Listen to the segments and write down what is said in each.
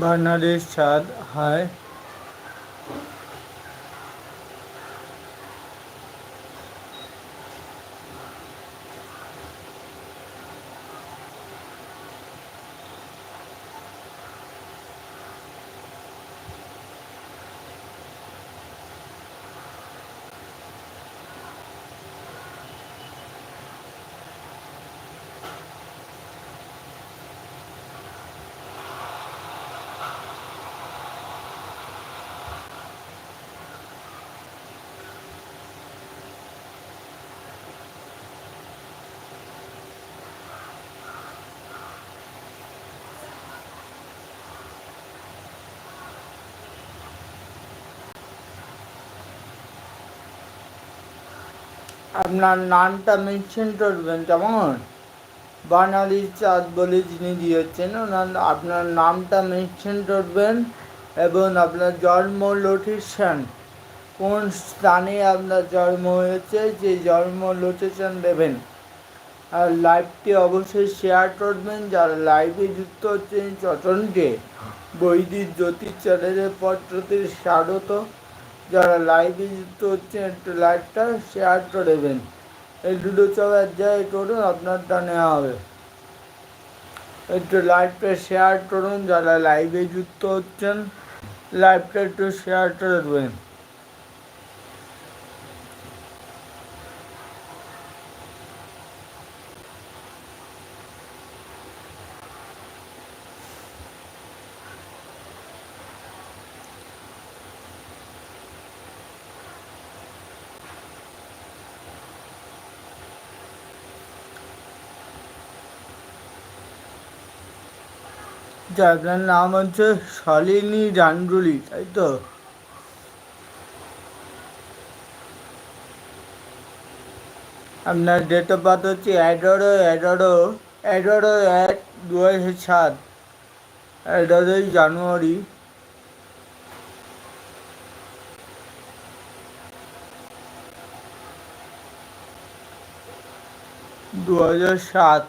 বার্নারের স্বাদ হয়। আপনার নামটা মেনশন করবেন কেমন? বাঙালি চাঁদ বলে যিনি দিয়েছেন, ওনার আপনার নামটা মেনশন করবেন এবং আপনার জন্ম লোকেশন কোন স্থানে আপনার জন্ম হয়েছে, যে জন্ম লোকেশন দেবেন। আর লাইভটি অবশ্যই শেয়ার করবেন, যারা লাইভে যুক্ত হচ্ছেন চটনকে বৈদিক জ্যোতিষ চ্যানেলের পত্রটির স্বাগত। যারা লাইভে যুক্ত হচ্ছেন, একটু লাইভটা শেয়ার করে দেবেন। এই দুটো চলার যায় করুন, আপনারটা নেওয়া হবে। একটু লাইভটা শেয়ার করুন, যারা লাইভে যুক্ত হচ্ছেন লাইভটা একটু শেয়ার করে দেবেন। যে আপনার নাম হচ্ছে শালিনী গাঙ্গুলি, তাই তো? আপনার ডেট অফ বার্থ হচ্ছে এগারো এগারো এগারো এক দু হাজার সাত, এগারোই জানুয়ারি। দু হাজার সাত।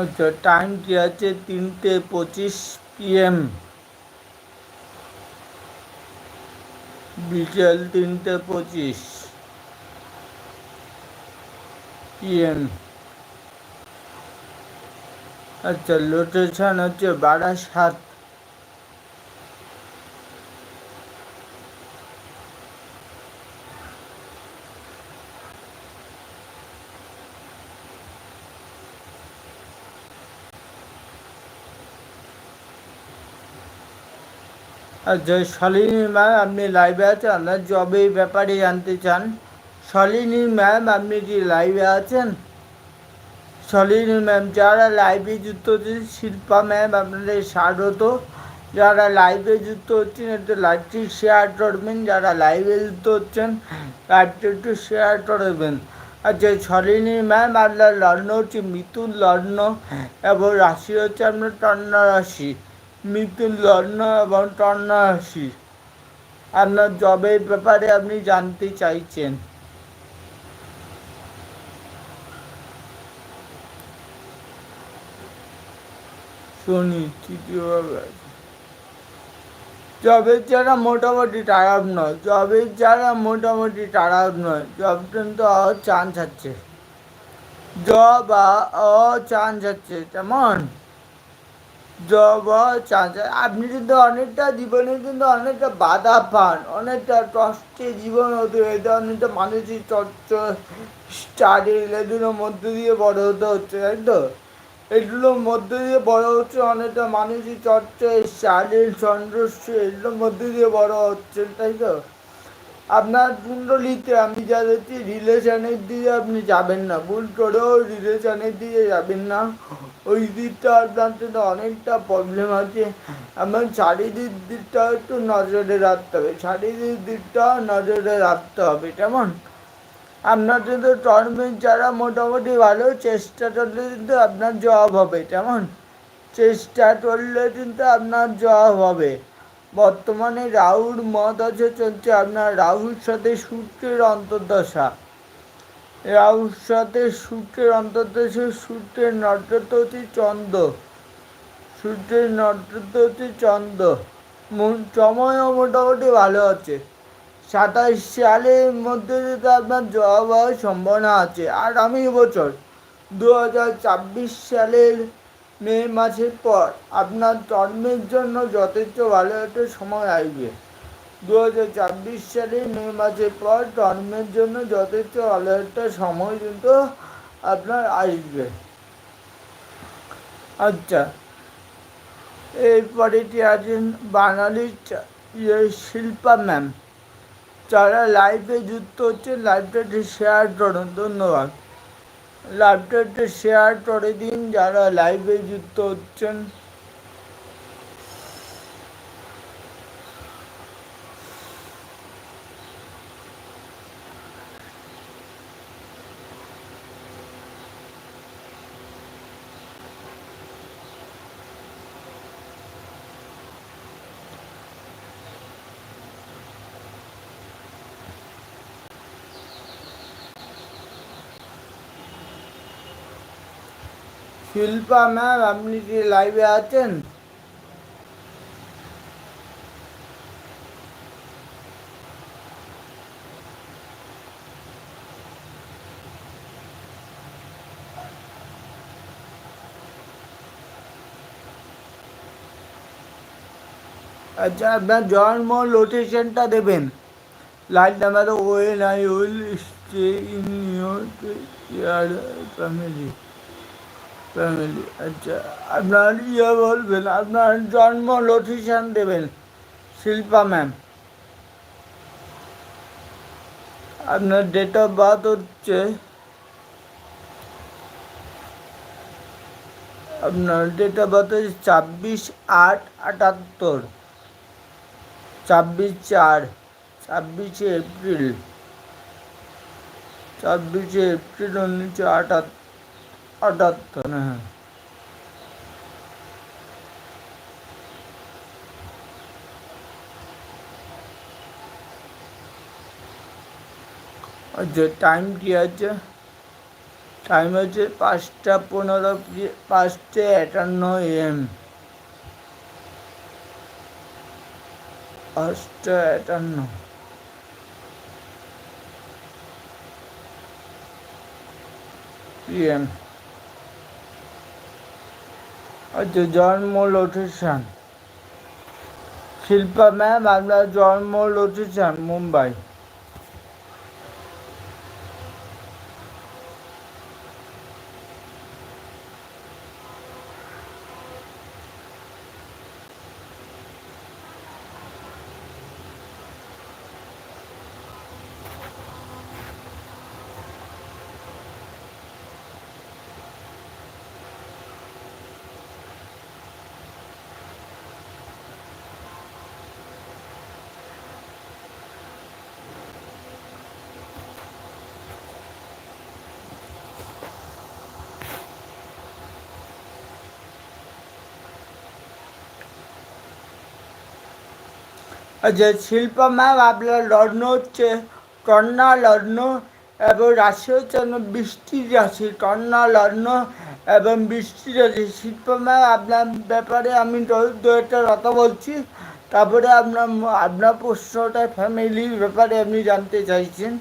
আচ্ছা টাইমটি আছে? তিনটে পঁচিশ পিএম বিকেল তিনটে পঁচিশ পিএম আচ্ছা লোকেশন হচ্ছে বারাসাত। শালিনী ম্যাম, আপনি লাইভে আছেন? আপনার জবের ব্যাপারে জানতে চান। শালিনী ম্যাম, আপনি কি লাইভে আছেন? শালিনী ম্যাম, যারা লাইভে যুক্ত হচ্ছেন, শিল্পা ম্যাম, আপনাদের স্বাগত। যারা লাইভে যুক্ত হচ্ছেন, একটু লাইভটি শেয়ার করবেন। যারা লাইভে যুক্ত হচ্ছেন লাইভটি একটু শেয়ার করবেন। আচ্ছা শালিনী ম্যাম, আপনার লগ্ন হচ্ছে মিথুন লগ্ন, এবং রাশি হচ্ছে আপনার কন্যা রাশি। মিথুন লগ্ন এবং রাশি আপনার জবের ব্যাপারে আপনি জানতে চাইছেন। শনি তৃতীয়ভাবে জবের যারা মোটামুটি খারাপ নয়। জবের যারা মোটামুটি খারাপ নয়। জব কিন্তু চান্স আছে। জব চান্স আছে। কেমন জব চান্স আপনি কিন্তু অনেকটা জীবনে কিন্তু অনেকটা বাধা পান, অনেকটা কষ্টে জীবন হতে অতিবাহিত অনেকটা মানসিক চর্চ স্টাডি এগুলোর মধ্যে দিয়ে বড় হতে হচ্ছে, তাই তো? এগুলোর মধ্যে দিয়ে বড় হচ্ছে, অনেকটা মানসিক চর্চা শারীর সন্তুষ্ট এগুলোর মধ্যে দিয়ে বড় হচ্ছে, তাই তো? আপনার কুণ্ডলিতে আমি যা দেখছি রিলেশনের দিকে আপনি যাবেন না। ভুল করেও রিলেশনের দিকে যাবেন না। ওই দিকটা আপনার জন্য অনেকটা প্রবলেম আছে। আমার শারীরিক দিকটা একটু নজরে রাখতে হবে। শারীরিক দিকটা নজরে রাখতে হবে, কেমন? আপনার কিন্তু কর্মের যারা মোটামুটি ভালো, চেষ্টা করলে কিন্তু আপনার জবাব হবে, কেমন? চেষ্টা করলে কিন্তু আপনার জবাব হবে। বর্তমানে রাহুর আছে চলছে আপনার রাহুর সাথে সূর্যের অন্তর্দশা। রাউর সাথে সূর্যের অন্তত সে সূর্যের নটত হচ্ছে চন্দ্র। সূর্যের নটত হচ্ছে চন্দ্র। সময়ও মোটামুটি ভালো আছে। সাতাশ সালের মধ্যে যদি আপনার জব হওয়ার সম্ভাবনা আছে, আগামী বছর দু হাজার ছাব্বিশ সালের মে মাসের পর আপনার জন্মের জন্য যথেষ্ট ভালো একটা সময় আসবে। দু হাজার ছাব্বিশ সালের মে মাসের পর জন্মের জন্য যথেষ্ট ভালো একটা সময় কিন্তু আপনার আসবে। আচ্ছা এরপরেটি আছেন বাঙালির ইয়ে শিল্পা ম্যাম। যারা লাইভে যুক্ত হচ্ছেন লাইভটা একটু শেয়ার করুন, ধন্যবাদ। লাইভটা একটু শেয়ার করে দিন যারা লাইভে যুক্ত হচ্ছেন শিল্পা ম্যাম, আপনি কি লাইভে আছেন? আচ্ছা আপনার জন্ম লোকেশনটা দেবেন light number when I will stay in your family family আচ্ছা আপনার ইয়ে বলবেন, আপনার জন্ম লোকেশন দেবেন, শিল্পা ম্যাম আপনার ডেট অফ বার্থ হচ্ছে, আপনার ডেট অফ বার্থ হচ্ছে ছাব্বিশ আট আটাত্তর, ছাব্বিশ চার, ছাব্বিশে এপ্রিল ছাব্বিশে এপ্রিল উনিশশো আটাত্তর। আটাত্তর হ্যাঁ আচ্ছা টাইম কি আছে টাইম হচ্ছে পাঁচটা পনেরো পাঁচটা একান্ন এম পাঁচটা একান্ন পিএম আচ্ছা জন্ম লোকেশন শিল্পা ম্যাম আপনার জন্ম লোকেশন মুম্বাই। যে শিল্প ম্যাম আপনার লগ্ন হচ্ছে, কন্যা লগ্ন এবং রাশি হচ্ছে বৃষ্টির রাশি, কন্যা লগ্ন এবং বৃষ্টির রাশি। শিল্প ম্যাম আপনার ব্যাপারে আমি দু একটা কথা বলছি, তারপরে আপনার আপনার প্রশ্নটা ফ্যামিলির ব্যাপারে আপনি জানতে চাইছেন।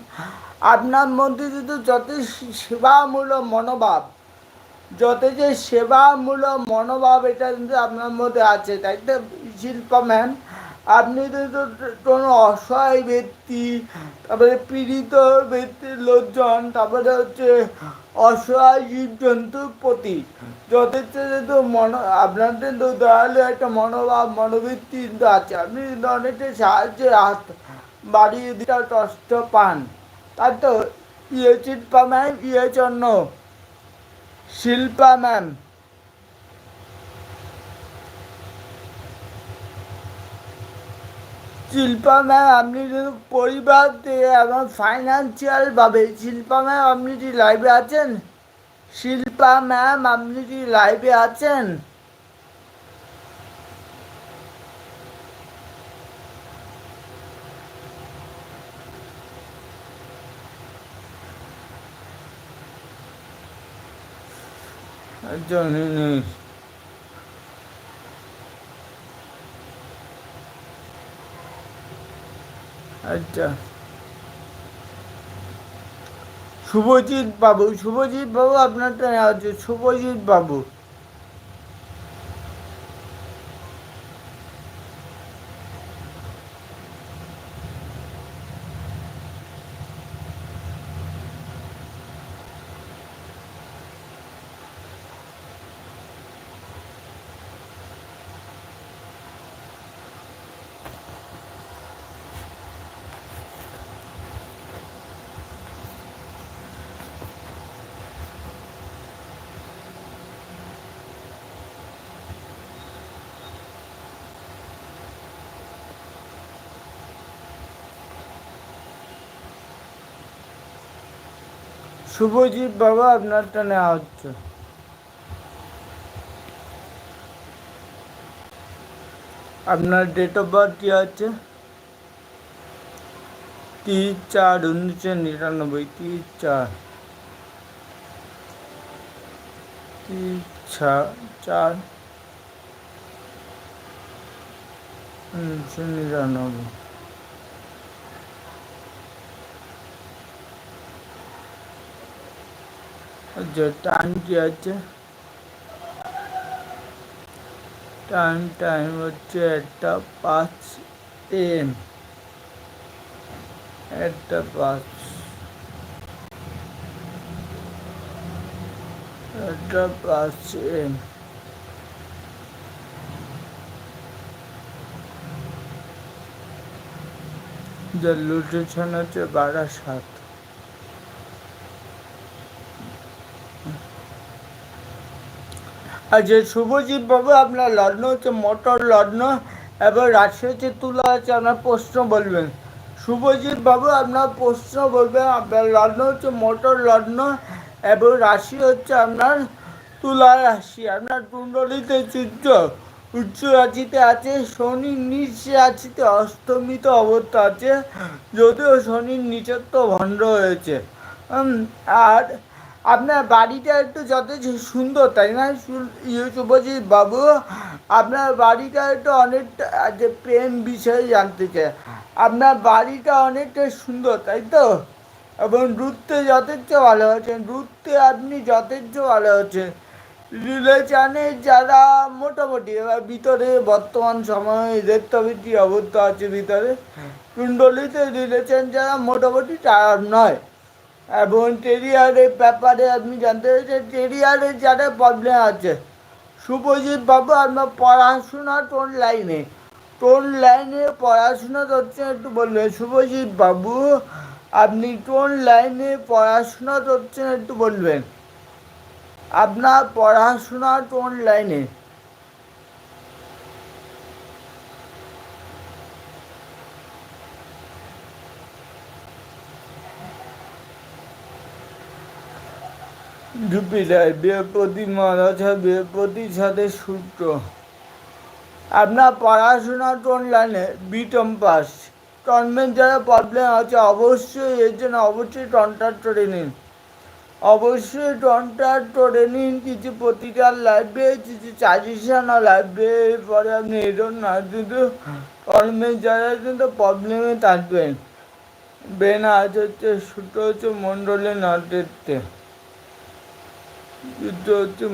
আপনার মধ্যে যদি যত সেবামূলক মনোভাব যত যে সেবামূলক মনোভাব, এটা কিন্তু আপনার মধ্যে আছে, তাই তো? শিল্প ম্যাম আপনি তো কোনো অসহায় ব্যক্তি, তারপরে পীড়িত ব্যক্তির লোকজন, তারপরে হচ্ছে অসহায় জীবজন্তুর প্রতি। যথেষ্ট যেহেতু মন আপনাদের তো দয়ালু একটা মনোভাব, মনোবৃত্তি কিন্তু আছে। আপনি কিন্তু অনেকটা সাহায্যের হাত বাড়িয়ে দিতে কষ্ট পান। তাই তো ইয়ে শিল্পা ম্যাম ইয়ে জন্য শিল্পা ম্যাম। শিল্পা ম্যাম, আপনি যদি পরিবার থেকে এবং ফাইন্যান্সিয়ালভাবে শিল্পা ম্যাম, আপনি কি লাইভে আছেন শিল্পা ম্যাম, আপনি কি লাইভে আছেন I don't. আচ্ছা। শুভজিৎ বাবু শুভজিৎ বাবু আপনারটা আছে শুভজিৎ বাবু। শুভজিৎ বাবা আপনারটা নেওয়া হচ্ছে আপনার ডেট অফ বার্থ কি আছে? তিরিশ চার উনিশশো নিরানব্বই তিরিশ চার। তিরিশ চার। উনিশশো নিরানব্বই। টাইম কি আছে? টাইম টাইম হচ্ছে একটা পাঁচ এম। একটা পাঁচ। একটা পাঁচ এম। যার লোকেশন হচ্ছে বারাসাত। যে শুভজিৎ বাবু, আপনার লগ্ন হচ্ছে মোটর লগ্ন এবং রাশি হচ্ছে তুলা আছে, আপনার প্রশ্ন বলবেন। শুভজিৎ বাবু, আপনার প্রশ্ন বলবেন, আপনার লগ্ন হচ্ছে মোটর লগ্ন, এবং রাশি হচ্ছে আপনার তুলা রাশি। আপনার কুণ্ডলিতে চিত্র, উচ্চ রাশিতে আছে, শনি নিচ রাশিতে অস্তমিত অবস্থা আছে, যদিও শনির নিচত্ব ভণ্ড হয়েছে। আর আপনার বাড়িটা একটু যথেষ্ট সুন্দর, তাই না? শুভজিৎ বাবু, আপনার বাড়িটা একটু অনেকটা যে প্রেম বিষয়ে জানতে চাই। আপনার বাড়িটা অনেকটা সুন্দর, তাই তো? এবং রুটতে যথেষ্ট ভালো হচ্ছেন রুটতে আপনি যথেষ্ট ভালো হচ্ছেন রিলেশানে যারা মোটামুটি, এবার ভিতরে বর্তমান সময়ে দেখতে হবে কি অবস্থা আছে ভিতরে। কুণ্ডলিতে রিলেশন যারা মোটামুটি তার নয়। এবং টেরিয়ারের ব্যাপারে আপনি জানতে চাইছেন টেরিয়ারের যারা প্রবলেম আছে, শুভজিৎ বাবু আপনার পড়াশোনা কোন লাইনে কোন লাইনে পড়াশোনা করছেন একটু বলবেন। শুভজিৎ বাবু, আপনি কোন লাইনে পড়াশোনা করছেন, একটু বলবেন। আপনার পড়াশোনা কোন লাইনে। জুপিটার বৃহস্পতি মহাদশা বৃহস্পতির সাথে সূত্র। আপনার পড়াশোনা কোন লাইনে বিটম পাস টনমেন্ট যারা প্রবলেম আছে, অবশ্যই এর জন্য অবশ্যই কন্ট্যাক্ট করে নিন। অবশ্যই কন্ট্যাক্ট করে নিন কিছু প্রতিকার লাগবে কিছু সাজেশনও লাগবে এরপরে আপনি এরকম না, কিন্তু টনমেন্ট যারা কিন্তু প্রবলেমে থাকবেন। ব্রেন আজ হচ্ছে সূত্র হচ্ছে মণ্ডলের হচ্ছে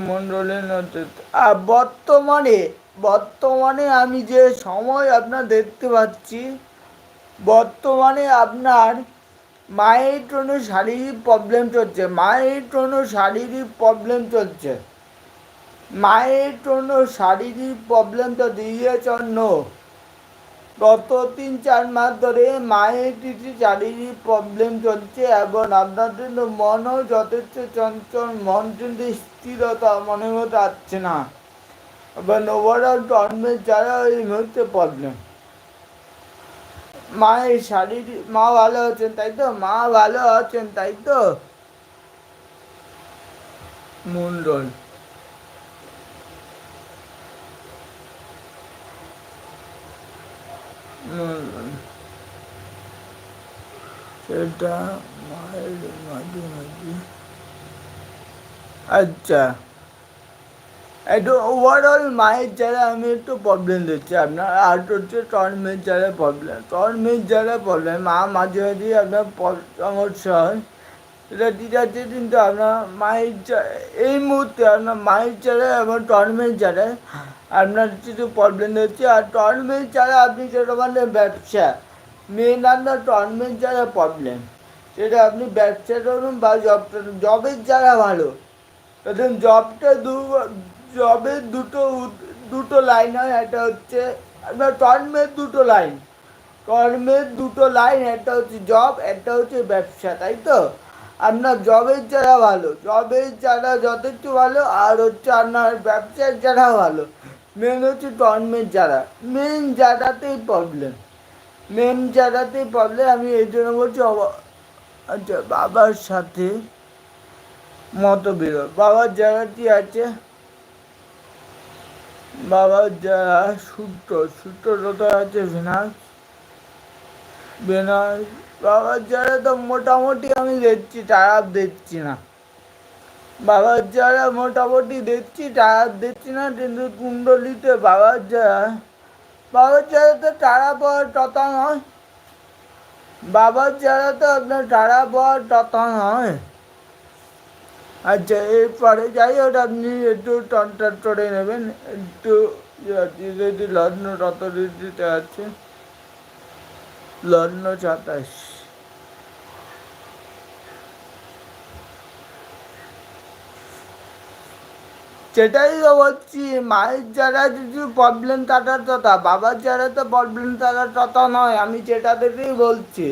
মণ্ডলের আর বর্তমানে বর্তমানে আমি যে সময় আপনার দেখতে পাচ্ছি, বর্তমানে আপনার মায়ের জন্য শারীরিক প্রবলেম চলছে মায়ের জন্য শারীরিক প্রবলেম চলছে। মায়ের জন্য শারীরিক প্রবলেম তো দিয়ে জন্য গত তিন চার মাস ধরে মায়ের কিছু শারীরিক প্রবলেম চলছে এবং আপনার জন্য মনও যথেষ্ট চঞ্চল, মন কিন্তু স্থিরতা মনে মতো আসছে না। এবং ওভারঅল জন্মের যারা এই মুহূর্তে প্রবলেম মায়ের শারীরিক, মা ভালো আছেন তাই তো? মা ভালো আছেন তাই তো? মন্ডল সেটা মায়ের মাঝে মাঝে। আচ্ছা। একটু ওভারঅল মায়ের যারা আমি একটু প্রবলেম দিচ্ছি আপনার আর হচ্ছে টর্মের যারা প্রবলেম টর্মের যারা প্রবলেম মা মাঝে মাঝে আপনার সমস্যা হয়। এটা আছে কিন্তু আপনার মায়ের এই মুহূর্তে আপনার মায়ের যারা এবং টর্মের যারা আপনার কিছু প্রবলেম হচ্ছে আর টর্মের যারা আপনি যেটা মানে ব্যবসা। মেন আপনার টর্মের যারা প্রবলেম সেটা আপনি ব্যবসা করুন বা জব জবের যারা ভালো। দেখুন জবটা দু জবের দুটো দুটো লাইন হয়। একটা হচ্ছে আপনার কর্মের দুটো লাইন কর্মের দুটো লাইন একটা হচ্ছে জব একটা হচ্ছে ব্যবসা তাই তো? আপনার জবের যারা ভালো। জবের যারা যথেষ্ট ভালো, আর হচ্ছে আপনার ব্যবসার যারা ভালো। মেন হচ্ছে কর্মের যারা মেন জায়গাতেই প্রবলেম মেন জায়গাতেই প্রবলেম আমি এই জন্য বলছি আচ্ছা বাবার সাথে মতবিরোধ বাবার জায়গাটি আছে? বাবার জায়গা সূত্র সূত্র যত আছে ভেনাস ভেনাস বাবার জায়গা তো মোটামুটি আমি দেখছি টায়ার দেখছি না। বাবার জায়গা মোটামুটি দেখছি টায়ার দেখছি না, কিন্তু কুণ্ডলিতে বাবার জায়গা বাবার জায়গাতে টাড়া পাওয়ার কথা নয়। বাবার জায়গাতে আপনার টাড়া পাওয়ার কথা নয়। আচ্ছা এরপরে যাই হোক, আপনি একটু টনটার করে নেবেন, একটু লগ্ন রতরীতিতে আছে, লগ্ন সাতাশ। সেটাই তো বলছি, মায়ের যারা কিছু প্রবলেম থাকার কথা, বাবার যারা তো প্রবলেম থাকার কথা নয়, আমি সেটা দেখেই বলছি।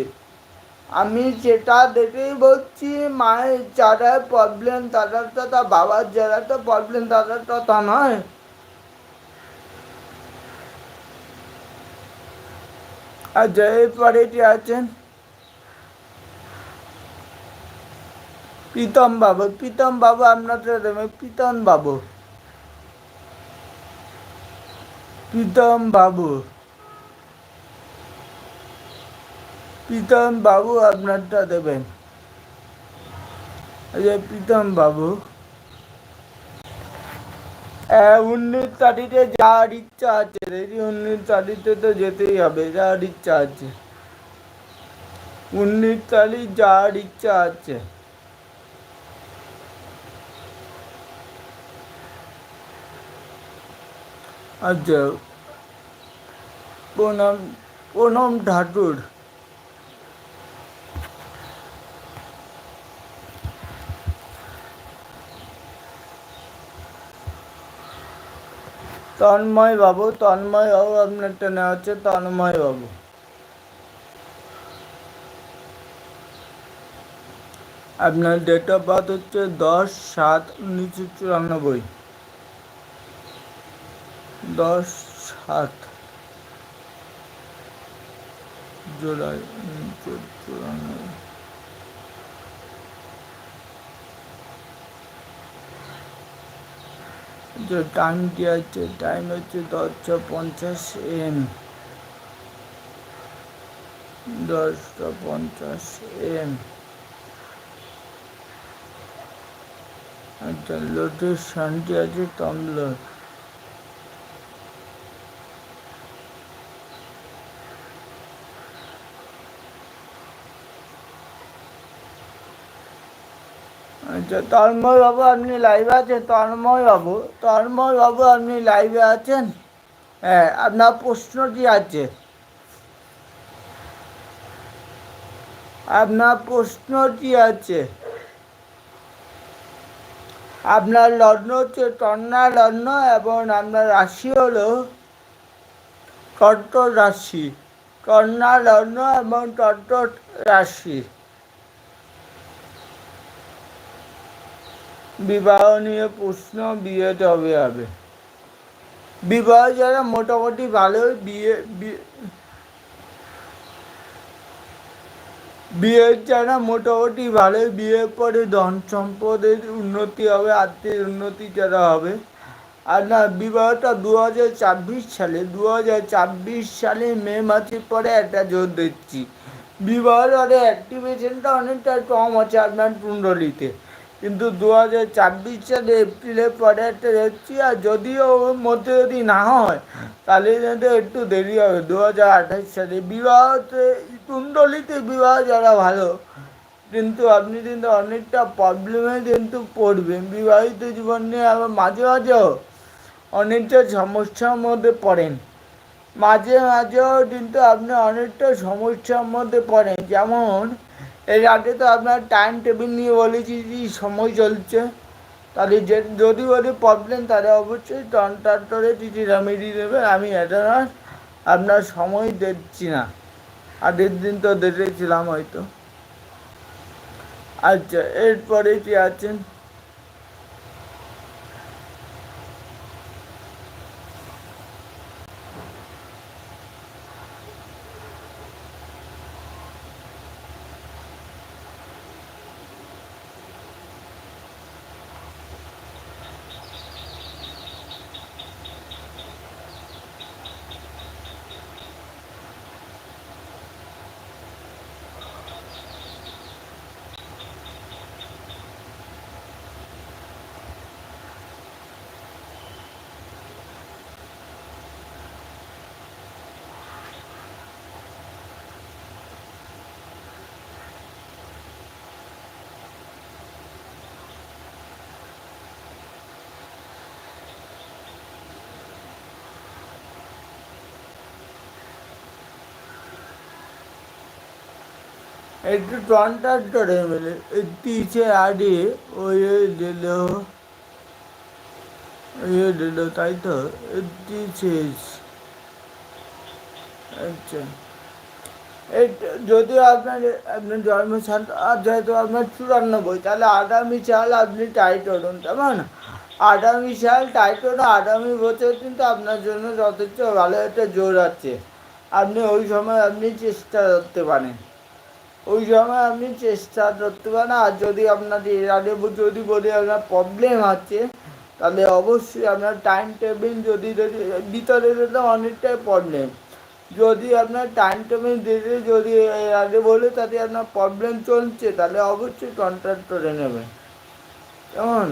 আমি যেটা দেখেই বলছি, মায়ের যারা প্রবলেম তাদের কথা, বাবার যারা তো প্রবলেম তাদের কথা নয়। আচ্ছা এরপরে কি আছেন, প্রীতম বাবু প্রীতম বাবু আপনাদের দেবে প্রীতম বাবু। প্রীতম বাবু। প্রীতম বাবু আপনারটা দেবেন। প্রীতম বাবু। উনিশ তারিখে যাওয়ার ইচ্ছা আছে দেখি উনিশ তারিখে তো যেতেই হবে যাওয়ার ইচ্ছা আছে। উনিশ তারিখ যাওয়ার ইচ্ছা আছে। আচ্ছা প্রণাম প্রণাম ঠাকুর। তন্ময় বাবু তন্ময় বাবু আপনারটা নেওয়া হচ্ছে তন্ময় বাবু। আপনার ডেট অফ বার্থ হচ্ছে দশ সাত উনিশশো চুরানব্বই। দশ সাত জুলাই যে টাইমটি আছে টাইম হচ্ছে দশটা পঞ্চাশ এম। দশটা পঞ্চাশ এম। আচ্ছা লোকেশনটি আছে তমলোর আচ্ছা তন্ময় বাবু, আপনি লাইভে আছেন? তন্ময় বাবু তন্ময় বাবু, আপনি লাইভে আছেন? হ্যাঁ আপনার প্রশ্নটি আছে? আপনার প্রশ্নটি আছে? আপনার লগ্ন হচ্ছে কন্যা লগ্ন এবং আপনার রাশি হলো কর্কট রাশি। কন্যা লগ্ন এবং কর্কট রাশি। বিবাহ নিয়ে প্রশ্ন বিয়ে তবে হবে বিবাহ যারা মোটামুটি ভালো বিয়ে বিয়ে- বিয়ের যারা মোটামুটি ভালো বিয়ের পরে ধন সম্পদের উন্নতি হবে, আর্থিক উন্নতি যারা হবে। আর না, বিবাহটা দু হাজার ছাব্বিশ সালে দু হাজার ছাব্বিশ সালে মে মাসের পরে একটা জোর দিচ্ছি। বিবাহের অ্যাক্টিভেশনটা অনেকটা কম আছে আপনার কুণ্ডলিতে কিন্তু দু হাজার ছাব্বিশ সালে এপ্রিলের পরে একটা দেখছি আর যদিও ওর মধ্যে যদি না হয়, তাহলে কিন্তু একটু দেরি হবে। দু হাজার আঠাশ সালে বিবাহতে, কুণ্ডলিতে বিবাহ যারা ভালো, কিন্তু আপনি কিন্তু অনেকটা প্রবলেমে কিন্তু পড়বেন। বিবাহিত জীবন নিয়ে আবার মাঝে মাঝেও অনেকটা সমস্যার মধ্যে পড়েন। মাঝে মাঝেও কিন্তু আপনি অনেকটা সমস্যার মধ্যে পড়েন। যেমন এর আগে তো আপনার টাইম টেবিল নিয়ে বলেছি যে সময় চলছে। তাহলে যে, যদি বলি প্রবলেম তাহলে অবশ্যই কন্ট্রাক্টরে কিছু রেমেডি দেবে। আমি অ্যাডভান্স আপনার সময় দিচ্ছি না। আগের দিন তো দেখেছিলাম হয়তো। আচ্ছা এরপরে কি আছেন একটু কন্ট্রাক্টরে মেলে তিছে আগে ওই দিল। ইয়ে দিল, তাই তো? তিছে আচ্ছা। যদিও আপনার আপনার জন্মসাল আর যেহেতু আপনার চুরানব্বই তাহলে আগামী সাল আপনি টাইট করুন, কেমন? আগামী সাল টাইট করুন, আগামী বছর কিন্তু আপনার জন্য যথেষ্ট ভালো একটা জোর আছে। আপনি ওই সময় আপনি চেষ্টা করতে পারেন। ওই সময় আপনি চেষ্টা করতে পারেন আর যদি আপনার আগে যদি বলি আপনার প্রবলেম আছে, তাহলে অবশ্যই আপনার টাইম টেবিল যদি ভিতরে তো অনেকটাই প্রবলেম যদি আপনার টাইম টেবিল দিতে যদি আগে বলে, তাতে আপনার প্রবলেম চলছে, তাহলে অবশ্যই কন্ট্রাক্ট করে নেবেন। কেমন?